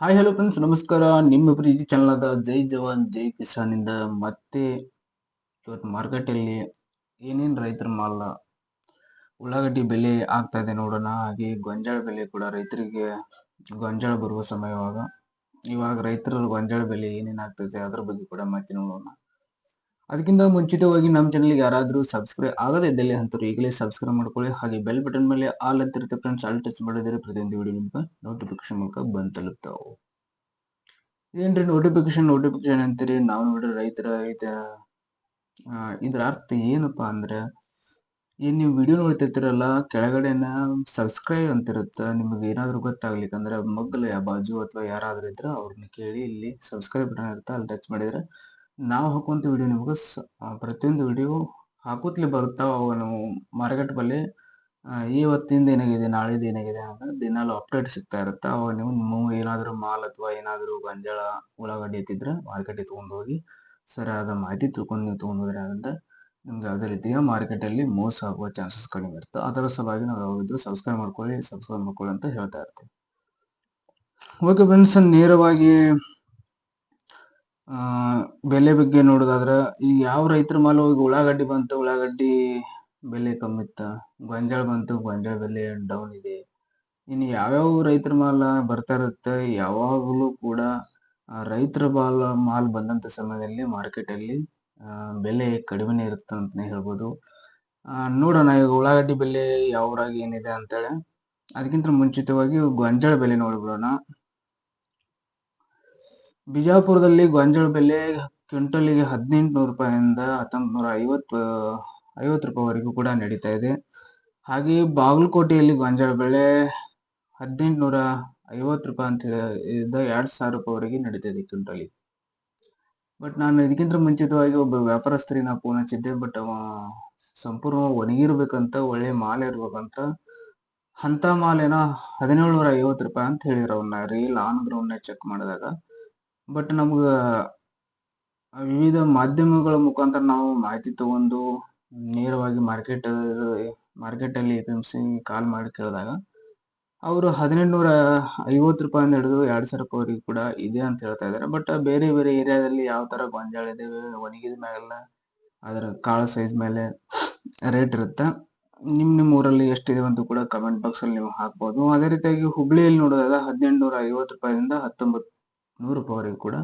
Hi hello friends ನಮಸ್ಕಾರ. ನಿಮ್ಮ ಪ್ರೀತಿ channel ಆದ ಜೈ ಜವಾನ್, ಜೈ ಕಿಸಾನ್ ಇಂದ ಮತ್ತೆ ಇವತ್ತು ಮಾರ್ಕೆಟಲ್ಲಿ ಏನೇನು ರೈತರ ಮಾಲ ಉಳ್ಳಾಗಡ್ಡಿ ಬೆಲೆ ಆಗ್ತಾ ಇದೆ ನೋಡೋಣ. ಹಾಗೆ ಗೊಂಜಾಳ ಬೆಲೆ ಕೂಡ ರೈತರಿಗೆ ಗೊಂಜಾಳ ಬರುವ ಸಮಯವಾಗ ಇವಾಗ ರೈತರ ಗೊಂಜಾಳ ಬೆಲೆ ಏನೇನು ಆಗ್ತದೆ ಅದ್ರ ಬಗ್ಗೆ ಕೂಡ ಮಾಹಿತಿ ನೋಡೋಣ. ಅದಕ್ಕಿಂತ ಮುಂಚಿತವಾಗಿ ನಮ್ಮ ಚಾನಲ್ಗೆ ಯಾರಾದರೂ ಸಬ್ಸ್ಕ್ರೈಬ್ ಆಗದೇ ಇದ್ದಲ್ಲಿ ಅಂತರೂ ಈಗಲೇ ಸಬ್ಸ್ಕ್ರೈಬ್ ಮಾಡ್ಕೊಳ್ಳಿ. ಹಾಗೆ ಬೆಲ್ ಬಟನ್ ಮೇಲೆ ಆಲ್ ಅಂತಿರುತ್ತೆ ಫ್ರೆಂಡ್ಸ್ ಆಲ್ ಟಚ್ ಮಾಡಿದರೆ ಪ್ರತಿಯೊಂದು ವಿಡಿಯೋ ನಿಮ್ಮ ನೋಟಿಫಿಕೇಶನ್ ಮೂಲಕ ಬಂದು ತಲುಪ್ತಾವೆ. ಏನ್ರಿ ನೋಟಿಫಿಕೇಶನ್ ನೋಟಿಫಿಕೇಶನ್ ಅಂತೀರಿ? ನಾವು ನೋಡ್ರಿ ರೈತರ ಇದ ಇದರ ಅರ್ಥ ಏನಪ್ಪ ಅಂದ್ರೆ ಏನ್ ನೀವು ವಿಡಿಯೋ ನೋಡ್ತಿರ್ತೀರಲ್ಲ, ಕೆಳಗಡೆನ ಸಬ್ಸ್ಕ್ರೈಬ್ ಅಂತಿರುತ್ತೆ. ನಿಮಗೆ ಏನಾದರೂ ಗೊತ್ತಾಗ್ಲಿಕ್ಕೆ ಅಂದ್ರೆ ಮಗ್ಗಲ, ಬಾಜು ಅಥವಾ ಯಾರಾದ್ರೂ ಇದ್ರೆ ಅವ್ರನ್ನ ಕೇಳಿ ಇಲ್ಲಿ ಸಬ್ಸ್ಕ್ರೈಬ್ ಬಟನ್ ಇರುತ್ತೆ, ಅಲ್ಲಿ ಟಚ್ ಮಾಡಿದ್ರೆ ನಾವು ಹಾಕುವಂಥ ವಿಡಿಯೋ ನಿಮಗೆ ಪ್ರತಿಯೊಂದು ವಿಡಿಯೋ ಹಾಕುತ್ತಲೇ ಬರುತ್ತಾ ಅವಾಗ ನಾವು ಮಾರ್ಕೆಟ್ ಆ, ಇವತ್ತಿಂದ ಏನಾಗಿದೆ ನಾಳಿದ್ದು ಏನಾಗಿದೆ ಅಂತ ದಿನಾಲು ಅಪ್ಡೇಟ್ ಸಿಗ್ತಾ ಇರುತ್ತೆ. ಅವಾಗ ನೀವು ನಿಮ್ಮ ಏನಾದರೂ ಮಾಲ್ ಅಥವಾ ಏನಾದರೂ ಗೊಂಜಾಳ ಉಳ್ಳಾಗಡ್ಡಿ ಎತ್ತಿದ್ರೆ ಮಾರ್ಕೆಟಿಗೆ ತೊಗೊಂಡು ಹೋಗಿ ಸರಿಯಾದ ಮಾಹಿತಿ ತಿಳ್ಕೊಂಡು ನೀವು ತೊಗೊಂಡೋದ್ರೆ ಅಂದ್ರೆ ನಿಮ್ಗೆ ಯಾವುದೇ ರೀತಿಯ ಮಾರ್ಕೆಟಲ್ಲಿ ಮೋಸ ಆಗುವ ಚಾನ್ಸಸ್ ಕಡಿಮೆ ಇರುತ್ತೆ. ಅದರ ಸಲುವಾಗಿ ನಾವು ಯಾವಾಗಿದ್ರು ಸಬ್ಸ್ಕ್ರೈಬ್ ಮಾಡ್ಕೊಳ್ಳಿ ಸಬ್ಸ್ಕ್ರೈಬ್ ಮಾಡ್ಕೊಳ್ಳಿ ಅಂತ ಹೇಳ್ತಾ ಇರ್ತೀವಿ. ಓಕೆ ಫ್ರೆಂಡ್ಸ್ ನೇರವಾಗಿ ಬೆಲೆ ಬಗ್ಗೆ ನೋಡೋದಾದ್ರೆ ಈಗ ಯಾವ ರೈತರ ಮಾಲ್ ಹೋಗಿ ಉಳ್ಳಾಗಡ್ಡಿ ಬಂತು ಉಳ್ಳಾಗಡ್ಡಿ ಬೆಲೆ ಕಮ್ಮಿ ಇತ್ತು? ಗೊಂಜಾಳ ಬಂತು ಗೊಂಜಾಳ ಬೆಲೆ ಡೌನ್ ಇದೆ. ಇನ್ನು ಯಾವ್ಯಾವ ರೈತರ ಮಾಲ ಬರ್ತಾ ಇರುತ್ತೆ ಯಾವಾಗಲೂ ಕೂಡ ರೈತರ ಮಾಲ್ ಮಾಲ್ ಬಂದಂತ ಸಮಯದಲ್ಲಿ ಮಾರ್ಕೆಟ್ ಅಲ್ಲಿ ಆ, ಬೆಲೆ ಕಡಿಮೆನೇ ಇರುತ್ತೆ ಅಂತಾನೆ ಹೇಳ್ಬೋದು. ನೋಡೋಣ ಈಗ ಉಳ್ಳಾಗಡ್ಡಿ ಬೆಲೆ ಯಾವ ಊರಾಗ ಏನಿದೆ ಅಂತೇಳಿ. ಅದಕ್ಕಿಂತ ಮುಂಚಿತವಾಗಿ ಗೊಂಜಾಳ ಬೆಲೆ ನೋಡ್ಬಿಡೋಣ. ಬಿಜಾಪುರದಲ್ಲಿ ಗೊಂಜಾಳ ಬೆಲೆ ಕ್ವಿಂಟಲಿಗೆ ಹದಿನೆಂಟುನೂರು ರೂಪಾಯಿಂದ ಹತ್ತೊಂಬತ್ತು ನೂರ ಐವತ್ತು ಐವತ್ತು ರೂಪಾಯಿವರೆಗೂ ಕೂಡ ನಡೀತಾ ಇದೆ. ಹಾಗೆ ಬಾಗಲಕೋಟೆಯಲ್ಲಿ ಗೊಂಜಾಳ ಬೆಲೆ ಹದಿನೆಂಟುನೂರ ಐವತ್ತು ರೂಪಾಯಿ ಅಂತ ಇದ್ದ ಎರಡು ಸಾವಿರ ರೂಪಾಯಿವರೆಗೆ ನಡೀತಾ ಇದೆ ಕ್ವಿಂಟಲಿಗೆ ಬಟ್ ನಾನು ಇದಕ್ಕಿಂತ ಮುಂಚಿತವಾಗಿ ಒಬ್ಬ ವ್ಯಾಪಾರಸ್ಥರಿಗೆ ನಾವು ಫೋನ್ ಹಚ್ಚಿದ್ದೆ. ಬಟ್ ಅವ ಸಂಪೂರ್ಣ ಒಣಗಿರ್ಬೇಕಂತ, ಒಳ್ಳೆ ಮಾಲೆ ಇರ್ಬೇಕಂತ, ಅಂಥ ಮಾಲೇನೋ ಹದಿನೇಳು ನೂರ ಐವತ್ತು ರೂಪಾಯಿ ಅಂತ ಹೇಳಿದ್ರು ಅವನ್ನ ರೀಲ್ ಆನ್ ಗ್ರೌಂಡ್ ಚೆಕ್ ಮಾಡಿದಾಗ. ಬಟ್ ನಮ್ಗ, ವಿವಿಧ ಮಾಧ್ಯಮಗಳ ಮುಖಾಂತರ ನಾವು ಮಾಹಿತಿ ತಗೊಂಡು ನೇರವಾಗಿ ಮಾರ್ಕೆಟ್ ಮಾರ್ಕೆಟ್ ಅಲ್ಲಿ A P M C call ಮಾಡಿ ಕೇಳಿದಾಗ, ಅವರು ಹದಿನೆಂಟುನೂರ ಐವತ್ತು ರೂಪಾಯಿಂದ ಹಿಡಿದು ಎರಡು ಸಾವಿರ ರೂಪಾಯಿವರೆಗೂ ಕೂಡ ಇದೆ ಅಂತ ಹೇಳ್ತಾ ಇದ್ದಾರೆ. ಬಟ್ ಬೇರೆ ಬೇರೆ ಏರಿಯಾದಲ್ಲಿ ಯಾವ ತರ ಗೊಂಜಾಳ ಇದೆ, ಒಣಗಿದ ಮ್ಯಾಗೆಲ್ಲ, ಅದರ ಕಾಳು ಸೈಜ್ ಮೇಲೆ ರೇಟ್ ಇರುತ್ತೆ ನಿಮ್ಮ ನಿಮ್ಮ ಊರಲ್ಲಿ ಎಷ್ಟಿದೆ ಅಂತ ಕೂಡ ಕಮೆಂಟ್ ಬಾಕ್ಸ್ ಅಲ್ಲಿ ನೀವು ಹಾಕ್ಬೋದು. ಅದೇ ರೀತಿಯಾಗಿ ಹುಬ್ಳಿಯಲ್ಲಿ ನೋಡೋದಾದ್ರೆ ಹದಿನೆಂಟುನೂರ ಐವತ್ತು ರೂಪಾಯಿಂದ ಹತ್ತೊಂಬತ್ತು ನೂರು ರೂಪಾಯಿವರೆಗೂ ಕೂಡ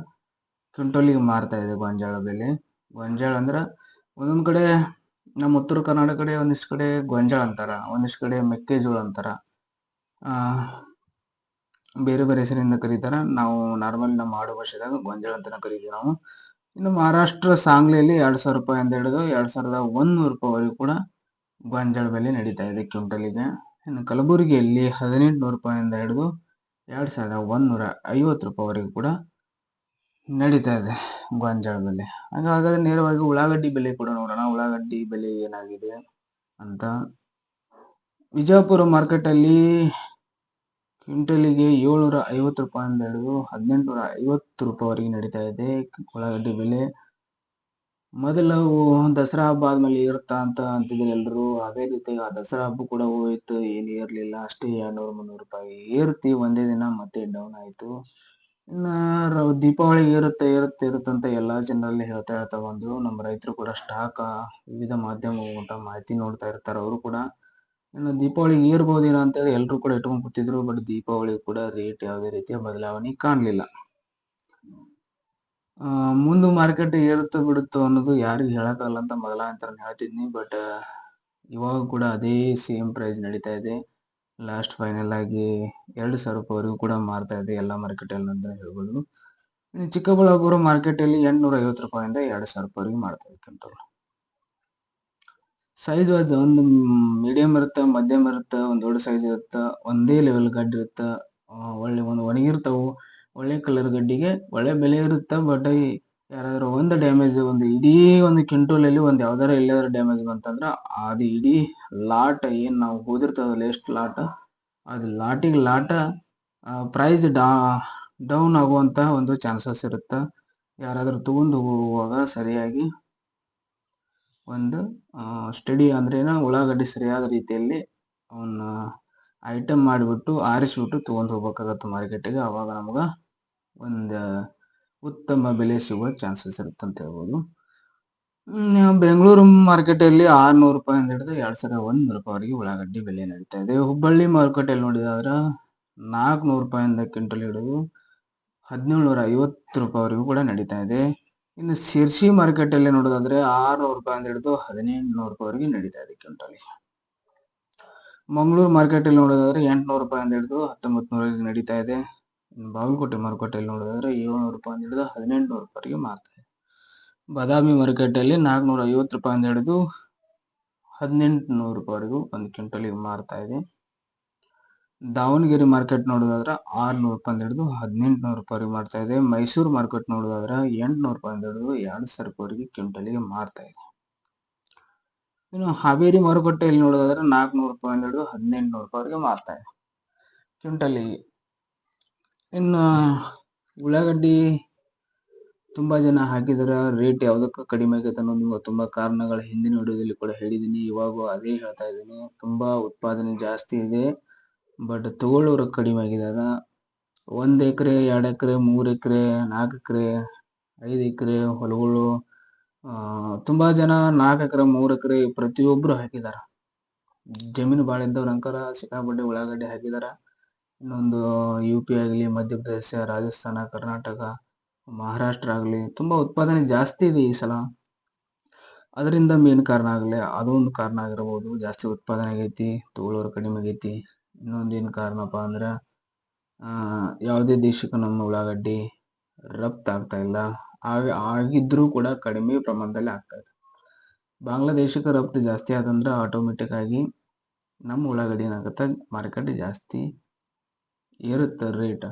ಕ್ವಿಂಟಲಿಗೆ ಮಾರ್ತಾ ಇದೆ ಗೊಂಜಾಳ ಬೆಲೆ. ಗೊಂಜಾಳ ಅಂದ್ರೆ ಒಂದೊಂದು ಕಡೆ ನಮ್ಮ ಉತ್ತರ ಕರ್ನಾಟಕ ಕಡೆ, ಒಂದಿಷ್ಟು ಕಡೆ ಗೊಂಜಾಳ ಅಂತಾರ, ಒಂದಿಷ್ಟು ಕಡೆ ಮೆಕ್ಕೆಜೋಳ ಅಂತಾರ. ಬೇರೆ ಬೇರೆ ಹೆಸರಿಂದ ಕರೀತಾರ. ನಾವು ನಾರ್ಮಲ್ ನಮ್ಮ ಆಡು ಭಾಷೆದಾಗ ಗೊಂಜಾಳ ಅಂತಾನೆ ಕರಿತೀವಿ ನಾವು. ಇನ್ನು ಮಹಾರಾಷ್ಟ್ರ ಸಾಂಗ್ಲಿಯಲ್ಲಿ ಎರಡು ಸಾವಿರ ರೂಪಾಯಿಂದ ಹಿಡಿದು ಎರಡು ಸಾವಿರದ ಒಂದ್ನೂರು ರೂಪಾಯಿವರೆಗೂ ಕೂಡ ಗೊಂಜಾಳ ಬೆಲೆ ನಡೀತಾ ಇದೆ. ಕ್ವಿಂಟಲಿಗೆ ಇನ್ನು ಕಲಬುರಗಿಯಲ್ಲಿ ಹದಿನೆಂಟುನೂರು ರೂಪಾಯಿಂದ ಹಿಡಿದು ಎರಡ್ ಸಾವಿರದ ಒಂದುನೂರ ಐವತ್ತು ರೂಪಾಯಿವರೆಗೂ ಕೂಡ ನಡೀತಾ ಇದೆ ಗೋಂಜಾಳ ಬೆಲೆ ಹಾಗಾದ್ರೆ ನೇರವಾಗಿ ಉಳ್ಳಾಗಡ್ಡಿ ಬೆಲೆ ಕೂಡ ನೋಡೋಣ. ಉಳ್ಳಾಗಡ್ಡಿ ಬೆಲೆ ಏನಾಗಿದೆ ಅಂತ. ವಿಜಯಪುರ ಮಾರ್ಕೆಟಲ್ಲಿ ಕ್ವಿಂಟಲಿಗೆ ಏಳ್ನೂರ ಐವತ್ತು ರೂಪಾಯಿಂದ ಹಿಡಿದು ಹದಿನೆಂಟುನೂರ ಐವತ್ತು ರೂಪಾಯಿವರೆಗೆ ನಡೀತಾ ಇದೆ ಉಳ್ಳಾಗಡ್ಡಿ ಬೆಲೆ. ಮೊದಲು ದಸರಾ ಹಬ್ಬ ಆದ್ಮೇಲೆ ಇರುತ್ತಾ ಅಂತ ಅಂತಿದ್ರು ಎಲ್ಲರೂ ಅದೇ ರೀತಿ ಆ ದಸರಾ ಹಬ್ಬ ಕೂಡ ಹೋಯ್ತು, ಏನು ಇರಲಿಲ್ಲ. ಅಷ್ಟೇ ಎರಡ್ನೂರು ಮುನ್ನೂರು ರೂಪಾಯಿ ಏರ್ತಿ ಒಂದೇ ದಿನ ಮತ್ತೆ ಡೌನ್ ಆಯಿತು. ಇನ್ನ ದೀಪಾವಳಿ ಏರುತ್ತೆ ಏರುತ್ತೆ ಇರುತ್ತೆ ಅಂತ ಎಲ್ಲಾ ಜನರಲ್ಲಿ ಹೇಳ್ತಾ ಹೇಳ್ತಾ ಬಂದರು. ನಮ್ಮ ರೈತರು ಕೂಡ ಸ್ಟಾಕ್ ವಿವಿಧ ಮಾಧ್ಯಮ ಅಂತ ಮಾಹಿತಿ ನೋಡ್ತಾ ಇರ್ತಾರೆ ಅವರು ಕೂಡ. ಇನ್ನು ದೀಪಾವಳಿ ಏರ್ಬೋದೇನೋ ಅಂತೇಳಿ ಎಲ್ಲರೂ ಕೂಡ ಇಟ್ಕೊಂಡ್ ಕೂತಿದ್ರು ಬಟ್ ದೀಪಾವಳಿ ಕೂಡ ರೇಟ್ ಯಾವುದೇ ರೀತಿಯ ಬದಲಾವಣೆ ಕಾಣ್ಲಿಲ್ಲ. ಆ, ಮುಂದೆ ಮಾರ್ಕೆಟ್ ಏರುತ್ತೋ ಬಿಡುತ್ತೋ ಅನ್ನೋದು ಯಾರಿಗೂ ಹೇಳಕ್ಕಾಗಲ್ಲ ಅಂತ ಮೊದಲ ಅಂತ ಹೇಳ್ತಿದ್ನಿ. ಬಟ್ ಇವಾಗ ಕೂಡ ಅದೇ ಸೇಮ್ ಪ್ರೈಸ್ ನಡೀತಾ ಇದೆ. ಲಾಸ್ಟ್ ಫೈನಲ್ ಆಗಿ ಎರಡು ಸಾವಿರ ರೂಪಾಯಿವರೆಗೂ ಕೂಡ ಮಾರ್ತಾ ಇದೆ ಎಲ್ಲ ಮಾರ್ಕೆಟಲ್ಲಿ ಅಂತ ಹೇಳ್ಬೋದು. ಚಿಕ್ಕಬಳ್ಳಾಪುರ ಮಾರ್ಕೆಟಲ್ಲಿ ಎಂಟುನೂರ ಎಂಟ್ನೂರ ಐವತ್ತು ರೂಪಾಯಿಂದ ಎರಡು ಸಾವಿರ ರೂಪಾಯಿವರೆಗೂ ಮಾಡ್ತಾ ಇದೆ ಕಂಟ್ರೋಲ್ ಸೈಜ್ ವೈಸ್ ಒಂದು ಮೀಡಿಯಂ ಇರುತ್ತೆ, ಮಧ್ಯಮ ಇರುತ್ತೆ, ಒಂದು ದೊಡ್ಡ ಸೈಜ್ ಇರುತ್ತೆ, ಒಂದೇ ಲೆವೆಲ್ ಗಡ್ಡಿ ಇರುತ್ತೆ ಒಳ್ಳೆ ಒಂದು ಒಣಗಿರ್ತಾವು ಒಳ್ಳೆ ಕಲರ್ ಗಡ್ಡಿಗೆ, ಒಳ್ಳೆ ಬೆಲೆ ಇರುತ್ತೆ ಬಟ್ ಯಾರಾದ್ರೂ ಒಂದು ಡ್ಯಾಮೇಜ್ ಒಂದು ಇಡೀ ಒಂದು ಕಿಂಟೋಲಲ್ಲಿ ಒಂದು ಯಾವ್ದಾರ ಎಲ್ಲಾದ್ರೂ ಡ್ಯಾಮೇಜ್ ಬಂತಂದ್ರೆ, ಅದು ಇಡೀ ಲಾಟ್ ಏನು ನಾವು ಓದಿರ್ತದಲ್ಲ ಎಷ್ಟು ಲಾಟ್ ಅದು ಲಾಟಿಗೆ ಲಾಟ ಪ್ರೈಸ್ ಡಾ ಡೌನ್ ಆಗುವಂತ ಒಂದು ಚಾನ್ಸಸ್ ಇರುತ್ತೆ. ಯಾರಾದರೂ ತಗೊಂಡು ಹೋಗುವಾಗ ಸರಿಯಾಗಿ ಒಂದು ಸ್ಟಡಿ ಅಂದ್ರೇನ ಉಳ್ಳಾಗಡ್ಡಿ ಸರಿಯಾದ ರೀತಿಯಲ್ಲಿ ಅವನ್ನ ಐಟಮ್ ಮಾಡಿಬಿಟ್ಟು, ಆರಿಸಿಬಿಟ್ಟು ತೊಗೊಂಡು ಹೋಗ್ಬೇಕಾಗತ್ತೆ ಮಾರ್ಕೆಟಿಗೆ ಅವಾಗ ನಮ್ಗ ಒಂದು ಉತ್ತಮ ಬೆಲೆ ಸಿಗುವ ಚಾನ್ಸಸ್ ಇರುತ್ತೆ ಅಂತ ಹೇಳ್ಬೋದು. ಬೆಂಗಳೂರು ಮಾರ್ಕೆಟಲ್ಲಿ ಆರ್ನೂರು ರೂಪಾಯಿಂದ ಹಿಡಿದು ಎರಡು ಸಾವಿರದ ಒಂದು ರೂಪಾಯಿವರೆಗೆ ಉಳ್ಳಾಗಡ್ಡಿ ಬೆಲೆ ನಡೀತಾ ಇದೆ. ಹುಬ್ಬಳ್ಳಿ ಮಾರುಕಟ್ಟೆಯಲ್ಲಿ ನೋಡಿದಾದ್ರೆ ನಾಲ್ಕುನೂರು ರೂಪಾಯಿಂದ ಕ್ವಿಂಟಲ್ ಹಿಡಿದು ಹದಿನೇಳುನೂರ ಐವತ್ತು ರೂಪಾಯಿವರೆಗೂ ಕೂಡ ನಡೀತಾ ಇದೆ. ಇನ್ನು ಶಿರ್ಸಿ ಮಾರ್ಕೆಟಲ್ಲಿ ನೋಡೋದಾದ್ರೆ ಆರುನೂರು ರೂಪಾಯಿಂದ ಹಿಡಿದು ಹದಿನೆಂಟುನೂರು ರೂಪಾಯಿವರೆಗೆ ನಡೀತಾ ಇದೆ ಕ್ವಿಂಟಲ್ಗೆ ಮಂಗಳೂರು ಮಾರ್ಕೆಟಲ್ಲಿ ನೋಡೋದಾದ್ರೆ ಎಂಟುನೂರು ರೂಪಾಯಿಂದ ಹಿಡಿದು ಹತ್ತೊಂಬತ್ತು ನೂರವರೆಗೆ ನಡೀತಾ ಇದೆ. ಬಾಗಲಕೋಟೆ ಮಾರುಕಟ್ಟೆಯಲ್ಲಿ ನೋಡೋದಾದ್ರೆ ಏಳ್ನೂರು ರೂಪಾಯಿಂದ ಹಿಡಿದು ಹದಿನೆಂಟುನೂರು ರೂಪಾಯಿಗೆ ಮಾರ್ತಾ ಇದೆ. ಬಾದಾಮಿ ಮಾರುಕಟ್ಟೆಯಲ್ಲಿ ನಾಲ್ಕುನೂರ ಐವತ್ತು ರೂಪಾಯಿಂದ ಹಿಡಿದು ಹದಿನೆಂಟುನೂರು ರೂಪಾಯಿವರೆಗೂ ಒಂದು ಕ್ವಿಂಟಲಿಗೆ ಮಾರ್ತಾ ಇದೆ. ದಾವಣಗೆರೆ ಮಾರ್ಕೆಟ್ ನೋಡೋದಾದ್ರೆ ಆರುನೂರು ರೂಪಾಯಿಂದ ಹಿಡಿದು ಹದಿನೆಂಟುನೂರು ರೂಪಾಯಿಗೆ ಮಾರ್ತಾ ಇದೆ. ಮೈಸೂರು ಮಾರ್ಕೆಟ್ ನೋಡೋದಾದ್ರೆ ಎಂಟುನೂರು ರೂಪಾಯಿಂದ ಹಿಡಿದು ಎರಡು ಸಾವಿರ ರೂಪಾಯಿವರೆಗೆ ಕ್ವಿಂಟಲಿಗೆ ಮಾರ್ತಾ ಇದೆ. ಇನ್ನು ಹಾವೇರಿ ಮಾರುಕಟ್ಟೆಯಲ್ಲಿ ನೋಡೋದಾದ್ರೆ ನಾಲ್ಕುನೂರು ರೂಪಾಯಿಂದ ಹಿಡಿದು ಹದಿನೆಂಟುನೂರು ರೂಪಾಯಿವರೆಗೆ ಮಾರ್ತಾ ಇದೆ. ಕ್ವಿಂಟಲಿಗೆ ಇನ್ನು ಉಳ್ಳಾಗಡ್ಡಿ ತುಂಬಾ ಜನ ಹಾಕಿದರ. ರೇಟ್ ಯಾವುದಕ್ಕೆ ಕಡಿಮೆ ಆಗೈತೆ ಅನ್ನೋದು ನಿಮಗೆ ತುಂಬಾ ಕಾರಣಗಳು ಹಿಂದಿನ ವಿಡಿಯೋದಲ್ಲಿ ಕೂಡ ಹೇಳಿದ್ದೀನಿ ಇವಾಗ ಅದೇ ಹೇಳ್ತಾ ಇದ್ದೀನಿ. ತುಂಬಾ ಉತ್ಪಾದನೆ ಜಾಸ್ತಿ ಇದೆ. ಬಟ್ ತಗೊಳ್ಳೋರು ಕಡಿಮೆ ಆಗಿದಾಗ ಒಂದು ಎಕರೆ, ಎರಡು ಎಕರೆ, ಮೂರು ಎಕರೆ ನಾಲ್ಕು ಎಕರೆ, ಐದು ಎಕರೆ ಹೊಲಗಳು ತುಂಬ ಜನ ನಾಲ್ಕು ಎಕರೆ, ಮೂರು ಎಕರೆ ಪ್ರತಿಯೊಬ್ಬರು ಹಾಕಿದ್ದಾರೆ ಜಮೀನು ಭಾಳ ಇದ್ದವ್ರು ಅಂಕಾರ ಸಿಕ್ಕಾಪಟ್ಟೆ ಉಳ್ಳಾಗಡ್ಡೆ ಹಾಕಿದಾರ. ಇನ್ನೊಂದು ಯು ಪಿ ಆಗಲಿ, ಮಧ್ಯಪ್ರದೇಶ, ರಾಜಸ್ಥಾನ, ಕರ್ನಾಟಕ, ಮಹಾರಾಷ್ಟ್ರ ಆಗಲಿ, ತುಂಬ ಉತ್ಪಾದನೆ ಜಾಸ್ತಿ ಇದೆ ಈ ಸಲ. ಅದರಿಂದ ಮೇನ್ ಕಾರಣ ಆಗಲಿ ಅದು ಒಂದು ಕಾರಣ ಆಗಿರ್ಬೋದು. ಜಾಸ್ತಿ ಉತ್ಪಾದನೆ ಆಗೈತಿ, ತಗೊಳ್ಳೋರು ಕಡಿಮೆ ಆಗೈತಿ. ಇನ್ನೊಂದು ಏನು ಕಾರಣಪ್ಪ ಅಂದ್ರೆ ಯಾವುದೇ ದೇಶಕ್ಕೆ ನಮ್ಮ ಉಳ್ಳಾಗಡ್ಡಿ ರಫ್ತು ಇಲ್ಲ. ಆಗ, ಆಗಿದ್ರೂ ಕೂಡ ಕಡಿಮೆ ಪ್ರಮಾಣದಲ್ಲಿ ಆಗ್ತಾ ಇದೆ. ಬಾಂಗ್ಲಾದೇಶಕ್ಕೆ ರಫ್ತು ಜಾಸ್ತಿ ಆದಂದ್ರೆ ಆಟೋಮೆಟಿಕ್ ಆಗಿ ನಮ್ಮ ಉಳ್ಳಾಗಡ್ಡಿ ಏನಾಗುತ್ತೆ ಮಾರ್ಕೆಟ್ ಜಾಸ್ತಿ ಏರುತ್ತೆ ರೇಟ್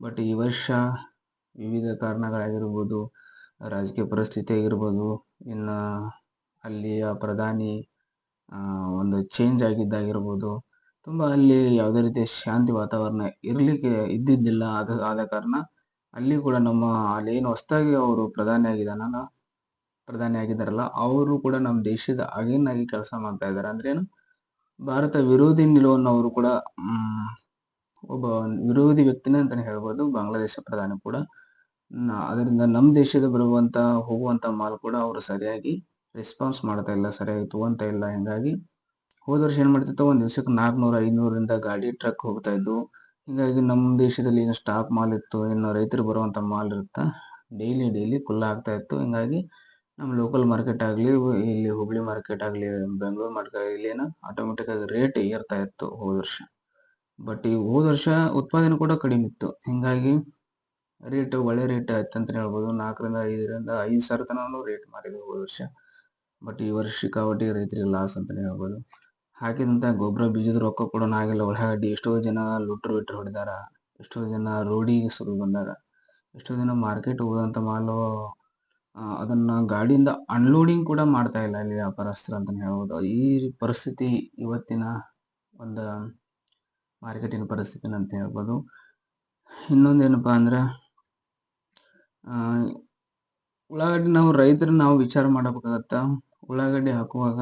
ಬಟ್ ಈ ವರ್ಷ ವಿವಿಧ ಕಾರಣಗಳಾಗಿರ್ಬೋದು, ರಾಜಕೀಯ ಪರಿಸ್ಥಿತಿ ಆಗಿರ್ಬೋದು, ಇನ್ನು ಅಲ್ಲಿಯ ಪ್ರಧಾನಿ ಒಂದು ಚೇಂಜ್ ಆಗಿದ್ದಾಗಿರ್ಬೋದು, ತುಂಬ ಅಲ್ಲಿ ಯಾವುದೇ ರೀತಿಯ ಶಾಂತಿ ವಾತಾವರಣ ಇರಲಿಕ್ಕೆ ಇದ್ದಿದ್ದಿಲ್ಲ. ಅದು ಆದ ಕಾರಣ ಅಲ್ಲಿ ಕೂಡ ನಮ್ಮ, ಅಲ್ಲಿ ಏನು ಹೊಸದಾಗಿ ಅವರು ಪ್ರಧಾನಿ ಆಗಿದ್ದಾನಲ್ಲ ಪ್ರಧಾನಿ ಆಗಿದ್ದಾರಲ್ಲ, ಅವರು ಕೂಡ ನಮ್ಮ ದೇಶದ ಅಗೇನಾಗಿ ಕೆಲಸ ಮಾಡ್ತಾ ಇದ್ದಾರೆ. ಅಂದ್ರೇನು ಭಾರತ ವಿರೋಧಿ ನಿಲುವನ್ನು ಅವರು ಕೂಡ ಒಬ್ಬ ವಿರೋಧಿ ವ್ಯಕ್ತಿನೇ ಅಂತಾನೆ ಹೇಳ್ಬೋದು, ಬಾಂಗ್ಲಾದೇಶ ಪ್ರಧಾನಿ ಕೂಡ. ಅದರಿಂದ ನಮ್ಮ ದೇಶದ ಬರುವಂತ, ಹೋಗುವಂತ ಮಾಲ್ ಕೂಡ ಅವರು ಸರಿಯಾಗಿ ರೆಸ್ಪಾನ್ಸ್ ಮಾಡ್ತಾ ಇಲ್ಲ, ಸರಿಯಾಗಿ ತಗೊಂತ ಇಲ್ಲ. ಹಿಂಗಾಗಿ ಹೋದ ವರ್ಷ ಏನ್ ಮಾಡ್ತಿತ್ತು, ಒಂದ್ ದಿವ್ಸಕ್ಕೆ ನಾಲ್ಕುನೂರು ಐನೂರಿಂದ ಗಾಡಿ ಟ್ರಕ್ ಹೋಗ್ತಾ ಇದ್ವು. ಹಿಂಗಾಗಿ ನಮ್ಮ ದೇಶದಲ್ಲಿ ಏನು ಸ್ಟಾಕ್ ಮಾಲ್ ಇತ್ತು ಇನ್ನು ರೈತರು ಬರುವಂತ ಮಾಲ್ ಇರುತ್ತ ಡೈಲಿ ಡೈಲಿ ಕುಲ್ಲ ಆಗ್ತಾ ಇತ್ತು. ಹಿಂಗಾಗಿ ನಮ್ಮ ಲೋಕಲ್ ಮಾರ್ಕೆಟ್ ಆಗಲಿ, ಇಲ್ಲಿ ಹುಬ್ಳಿ ಮಾರ್ಕೆಟ್ ಆಗಲಿ, ಬೆಂಗಳೂರು ಮಾರ್ಕೆಟ್ ಆಗಲಿ ಏನೋ ಆಟೋಮೆಟಿಕ್ ಆಗಿ ರೇಟ್ ಏರ್ತಾ ಇತ್ತು ಹೋದ ವರ್ಷ. ಬಟ್ ಈ ಹೋದ ವರ್ಷ ಉತ್ಪಾದನೆ ಕೂಡ ಕಡಿಮೆ ಇತ್ತು. ಹಿಂಗಾಗಿ ರೇಟ್ ಒಳ್ಳೆ ರೇಟ್ ಆಯ್ತು ಅಂತ ಹೇಳ್ಬೋದು. ನಾಲ್ಕರಿಂದ ಐದರಿಂದ ಐದು ಸಾವಿರ ತನಕ ರೇಟ್ ಮಾರಿದ್ವಿ ಹೋದ ವರ್ಷ. ಬಟ್ ಈ ವರ್ಷ ಕಾವಟಿ ರೈತರಿಗೆ ಲಾಸ್ ಅಂತ ಹೇಳ್ಬೋದು. ಹಾಕಿದಂತ ಗೊಬ್ಬರ ಬೀಜದ ರೊಕ್ಕ ಕೂಡ ಆಗಿಲ್ಲ ಉಳ್ಳಾಗಡ್ಡಿ ಎಷ್ಟೋ ಜನ ಲುಟ್ರ್ ಬಿಟ್ರ್ ಹೊಡೆದಾರ. ಎಷ್ಟೋ ಜನ ರೋಡಿಗೆ ಸುರು ಬಂದಾರ. ಎಷ್ಟೋ ಜನ ಮಾರ್ಕೆಟ್ ಹೋದಂಥ ಮಾಲು ಅದನ್ನು ಅದನ್ನ ಗಾಡಿಯಿಂದ ಅನ್ಲೋಡಿಂಗ್ ಕೂಡ ಮಾಡ್ತಾ ಇಲ್ಲ ಇಲ್ಲಿ ವ್ಯಾಪಾರಸ್ಥರು ಅಂತಲೇ ಹೇಳ್ಬೋದು. ಈ ಪರಿಸ್ಥಿತಿ ಇವತ್ತಿನ ಒಂದು ಮಾರ್ಕೆಟಿನ ಪರಿಸ್ಥಿತಿನ ಅಂತ ಹೇಳ್ಬೋದು. ಇನ್ನೊಂದೇನಪ್ಪ ಅಂದ್ರೆ ಉಳ್ಳಾಗಡ್ಡಿ ನಾವು ರೈತರು ನಾವು ವಿಚಾರ ಮಾಡಬೇಕಾಗತ್ತ? ಉಳ್ಳಾಗಡ್ಡಿ ಹಾಕುವಾಗ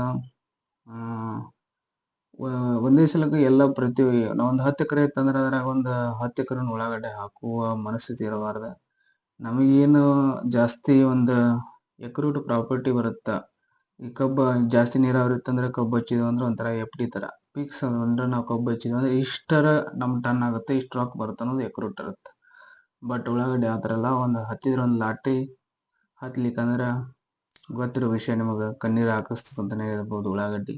ಒಂದೇ ಸಲಕ್ಕೆ ಎಲ್ಲ ಪ್ರತಿ ನಾವೊಂದು ಹತ್ತು ಎಕರೆ ಇತ್ತಂದ್ರೆ ಅದ್ರಾಗ ಒಂದು ಹತ್ತು ಎಕರೆ ಉಳ್ಳಾಗಡ್ಡೆ ಹಾಕುವ ಮನಸ್ಥಿತಿ ಇರಬಾರ್ದ. ನಮಗೇನು ಜಾಸ್ತಿ ಒಂದು ಎಕ್ರೂಟ್ ಪ್ರಾಪರ್ಟಿ ಬರುತ್ತೆ? ಈ ಕಬ್ಬ ಜಾಸ್ತಿ ನೀರಾವರಿ ಇತ್ತಂದ್ರೆ ಕಬ್ಬು ಹಚ್ಚಿದ್ವಿ ಅಂದ್ರೆ ಒಂಥರ ಎಫ್ ತರ. ಫಿಕ್ಸ್ ಅಂದ್ರೆ ನಾವು ಕಬ್ಬು ಹಚ್ಚಿದ್ವಿ ಅಂದ್ರೆ ಇಷ್ಟರ ನಮ್ಮ ಟನ್ ಆಗುತ್ತೆ, ಇಷ್ಟು ರೊಕ್ಕ ಬರುತ್ತೆ ಅನ್ನೋದು ಎಕ್ರೂಟ್ ಇರುತ್ತೆ. ಬಟ್ ಉಳ್ಳಾಗಡ್ಡಿ ಆ ಥರ ಎಲ್ಲ ಒಂದು ಹತ್ತಿದ್ರೆ ಒಂದು ಲಾಟಿ ಹತ್ತಲಿಕ್ಕಂದ್ರೆ ಗೊತ್ತಿರೋ ವಿಷಯ ನಿಮಗೆ, ಕಣ್ಣೀರು ಹಾಕಿಸ್ತದೆ ಅಂತಲೇ ಹೇಳ್ಬೋದು ಉಳ್ಳಾಗಡ್ಡಿ.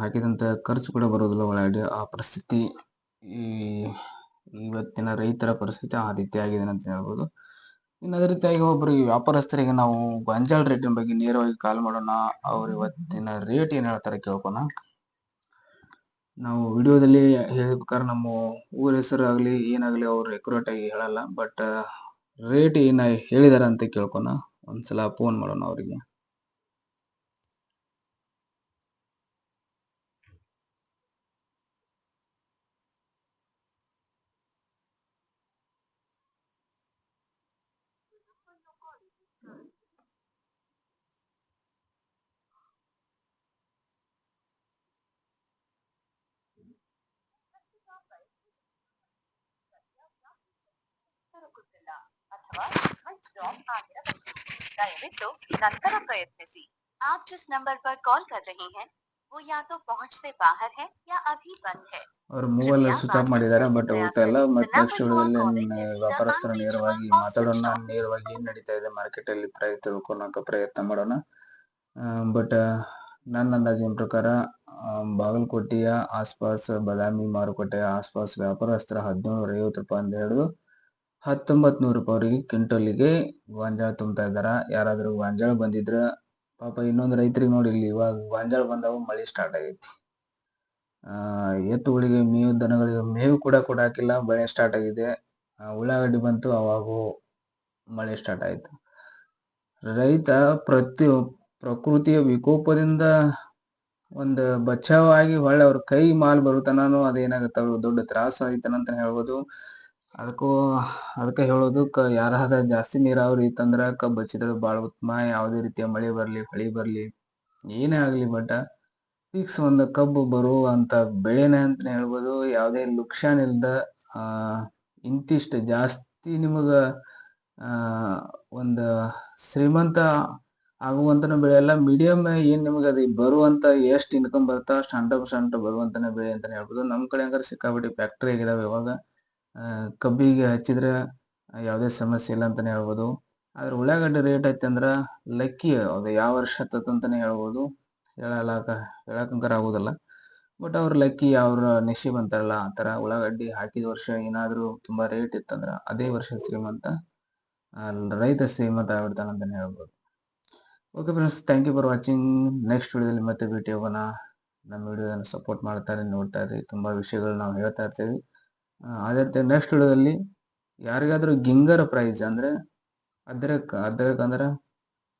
ಹಾಕಿದಂಥ ಖರ್ಚು ಕೂಡ ಬರೋದಿಲ್ಲ ಉಳ್ಳಾಗಡ್ಡಿ. ಆ ಪರಿಸ್ಥಿತಿ ಈ ಇವತ್ತಿನ ರೈತರ ಪರಿಸ್ಥಿತಿ ಆ ರೀತಿ ಆಗಿದೆ ಅಂತ ಹೇಳ್ಬೋದು. ಇನ್ನು ಅದೇ ರೀತಿಯಾಗಿ ಒಬ್ಬರಿಗೆ ವ್ಯಾಪಾರಸ್ಥರಿಗೆ ನಾವು ಗೊಂಜಾಳ ರೇಟಿನ ಬಗ್ಗೆ ನೇರವಾಗಿ ಕಾಲ್ ಮಾಡೋಣ. ಅವ್ರು ಇವತ್ತಿನ ರೇಟ್ ಏನು ಹೇಳ್ತಾರೆ ಕೇಳ್ಕೊಣ. ನಾವು ವಿಡಿಯೋದಲ್ಲಿ ಹೇಳ್ಬೇಕಾದ್ರೆ ನಮ್ಮ ಊರ ಹೆಸರು ಆಗಲಿ ಏನಾಗಲಿ ಅವ್ರು ಎಕ್ಯುರೇಟ್ ಆಗಿ ಹೇಳಲ್ಲ. ಬಟ್ ರೇಟ್ ಏನು ಹೇಳಿದಾರೆ ಅಂತ ಕೇಳ್ಕೊನ. ಒಂದ್ಸಲ ಫೋನ್ ಮಾಡೋಣ ಅವರಿಗೆ. ದೊರಕುತ್ತಿಲ್ಲ ಅಥವಾ ಸ್ವಿಚ್ ಆಫ್ ಆಗಿರಬಹುದು ದಯವಿಟ್ಟು ನಂತರ ಪ್ರಯತ್ನಿಸಿ आप जिस नंबर पर कॉल कर रहे हैं वो या तो पहुंच से बाहर है या अभी बंद है ಅವ್ರ ಮೂವಲ್ಲಿ ಸ್ವಿಚ್ ಆಫ್ ಮಾಡಿದ್ದಾರೆ ಬಟ್ ಹೋಗ್ತಾ ಇಲ್ಲ ಮತ್ತೆ ನೆಕ್ಸ್ಟ್ ವಿಡಿಯೋದಲ್ಲಿ ವ್ಯಾಪಾರಸ್ಥರ ನೇರವಾಗಿ ಮಾತಾಡೋಣ ನೇರವಾಗಿ ಏನ್ ನಡೀತಾ ಇದೆ ಮಾರ್ಕೆಟ್ ಅಲ್ಲಿ ಪ್ರಯತ್ನ ತಿಳ್ಕೊಳಕ ಪ್ರಯತ್ನ ಮಾಡೋಣ ಬಟ್ ನನ್ನ ಅಂದಾಜಿನ ಪ್ರಕಾರ ಆ, ಬಾಗಲಕೋಟೆಯ ಆಸ್ಪಾಸ್ ಬಾದಾಮಿ ಮಾರುಕಟ್ಟೆಯ ಆಸ್ಪಾಸ್ ವ್ಯಾಪಾರಸ್ಥರ ಹದಿನೇಳು ಐವತ್ತು ರೂಪಾಯಿ ಅಂತ ಹಿಡಿದು ಹತ್ತೊಂಬತ್ ನೂರು ರೂಪಾಯಿವರೆಗೆ ಕ್ವಿಂಟಲಿಗೆ ಗೋಂಜಾಳ ತುಂಬ್ತಾ ಇದ್ದಾರೆ? ಯಾರಾದರೂ ಗೋಂಜಾಳ ಬಂದಿದ್ರೆ? ಪಾಪ ಇನ್ನೊಂದು ರೈತರಿಗೆ ನೋಡಿ ಇಲ್ಲಿ ಇವಾಗ ಗೋಂಜಾಳ ಬಂದವು, ಮಳೆ ಸ್ಟಾರ್ಟ್ ಆಗೈತಿ. ಎತ್ತುಗಳಿಗೆ ಮೇವು, ದನಗಳಿಗೆ ಮೇವು ಕೂಡ ಕೊಡಾಕಿಲ್ಲ, ಬೆಳೆ ಸ್ಟಾರ್ಟ್ ಆಗಿದೆ. ಉಳ್ಳಾಗಡ್ಡಿ ಬಂತು, ಅವಾಗೂ ಮಳೆ ಸ್ಟಾರ್ಟ್ ಆಯ್ತು. ರೈತ ಪ್ರತಿ ಪ್ರಕೃತಿಯ ವಿಕೋಪದಿಂದ ಒಂದು ಆಗಿ ಹೊಳ್ಳೆ ಅವ್ರ ಕೈ ಮಾಲ್ ಬರುತ್ತಾನೋ ಅದೇನಾಗತ್ತ ಅವ್ರಿಗೆ ದೊಡ್ಡ ತ್ರಾಸ ಆಯ್ತಾನಂತ ಹೇಳ್ಬೋದು. ಅದಕ್ಕೂ, ಅದಕ್ಕೆ ಹೇಳೋದು ಕ ಯಾರಾದ ಜಾಸ್ತಿ ನೀರಾವರಿ ಇತ್ತಂದ್ರ ಕಬ್ಬು ಹಚ್ಚಿದ್ರೆ ಭಾಳ ಉತ್ತಮ. ಯಾವುದೇ ರೀತಿಯ ಮಳೆ ಬರಲಿ ಹೊಳಿ ಬರಲಿ, ಏನೇ ಆಗಲಿ ಬಟ್ ಫಿಕ್ಸ್ ಒಂದು ಕಬ್ಬು ಬರುವಂಥ ಬೆಳೆನೇ ಅಂತಲೇ ಹೇಳ್ಬೋದು. ಯಾವುದೇ ಲುಕ್ಷಾನ್ ಇಲ್ಲದ ಇಂತಿಷ್ಟು ಜಾಸ್ತಿ ನಿಮಗೆ ಒಂದು ಶ್ರೀಮಂತ ಆಗುವಂತನ ಬೆಳೆ ಅಲ್ಲ ಮೀಡಿಯಂ ಏನು ನಿಮಗೆ ಅದು ಬರುವಂಥ ಎಷ್ಟು ಇನ್ಕಮ್ ಬರುತ್ತಾ ಅಷ್ಟು ಹಂಡ್ರೆಡ್ ಪರ್ಸೆಂಟ್ ಬರುವಂತನ ಬೆಳೆ ಅಂತಲೇ ಹೇಳ್ಬೋದು. ನಮ್ಮ ಕಡೆ ಹಂಗಾರೆ ಸಿಕ್ಕಾಪಟ್ಟೆ ಫ್ಯಾಕ್ಟ್ರಿ ಆಗಿದಾವೆ ಇವಾಗ. ಕಬ್ಬಿಗೆ ಹಚ್ಚಿದ್ರೆ ಯಾವುದೇ ಸಮಸ್ಯೆ ಇಲ್ಲ ಅಂತಾನೆ ಹೇಳ್ಬೋದು. ಆದ್ರೆ ಉಳ್ಳಾಗಡ್ಡಿ ರೇಟ್ ಐತಂದ್ರೆ ಲಕ್ಕಿ ಅದು ಯಾವ ವರ್ಷ ಹತ್ತತ್ ಅಂತಾನೆ ಹೇಳ್ಬೋದು. ಹೇಳಲಾಕ ಹೇಳಕ್ಕಂಕರ ಆಗೋದಿಲ್ಲ. ಬಟ್ ಅವ್ರ ಲಕ್ಕಿ, ಅವ್ರ ನಶೀಬ್ ಅಂತಾರಲ್ಲ ಆ ಥರ ಉಳ್ಳಾಗಡ್ಡಿ ಹಾಕಿದ ವರ್ಷ ಏನಾದರೂ ತುಂಬಾ ರೇಟ್ ಇತ್ತಂದ್ರೆ ಅದೇ ವರ್ಷ ಶ್ರೀಮಂತ ರೈತ ಶ್ರೀಮಂತ ಆಗಿಬಿಡ್ತಾನೆ ಅಂತಾನೆ ಹೇಳ್ಬೋದು. Okay friends thank you for watching next ವಿಡಿಯೋದಲ್ಲಿ ಮತ್ತೆ ಭೇಟಿ ಹೋಗೋಣ ನಮ್ಮ ವಿಡಿಯೋನ ಸಪೋರ್ಟ್ ಮಾಡ್ತಾರೆ, ನೋಡ್ತಾ ಇರಿ. ತುಂಬಾ ವಿಷಯಗಳು ನಾವು ಹೇಳ್ತಾ ಇರ್ತೀವಿ. ಅದೇ ನೆಕ್ಸ್ಟ್ ವಿಡಿಯೋದಲ್ಲಿ ಯಾರಿಗಾದರೂ ಗಿಂಗರ್ ಪ್ರೈಸ್ ಅಂದ್ರೆ ಅದ್ರಕ್ ಅದ್ರಕ್ ಅಂದ್ರೆ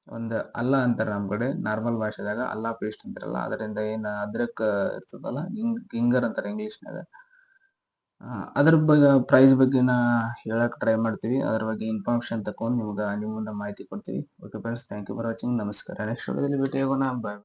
ಒಂದು ಅಲ್ಲ ಅಂತಾರೆ ನಮ್ಮ ಕಡೆ ನಾರ್ಮಲ್ ಭಾಷೆದಾಗ ಅಲ್ಲ ಪೇಸ್ಟ್ ಅಂತಾರಲ್ಲ, ಅದರಿಂದ ಏನು ಅದ್ರಕ್ ಇರ್ತದಲ್ಲ, ಗಿಂಗ್, ಗಿಂಗರ್ ಅಂತಾರೆ ಇಂಗ್ಲೀಷ್ನಾಗ ಅದ್ರ ಬಗ್ಗೆ ಪ್ರೈಸ್ ಬಗ್ಗೆ ನಾ ಹೇಳಕ್ ಟ್ರೈ ಮಾಡ್ತೀವಿ, ಅದ್ರ ಬಗ್ಗೆ ಇನ್ಫಾರ್ಮೇಶನ್ ತಕೊಂಡು ನಿಮ್ಗೆ ನಿಮ್ಮ ಮಾಹಿತಿ ಕೊಡ್ತೀವಿ. Okay friends thank you for watching ನಮಸ್ಕಾರ. ನೆಕ್ಸ್ಟ್ ವಿಡಿಯೋದಲ್ಲಿ ಭೇಟಿ ಆಗೋಣ ಬಾಯ್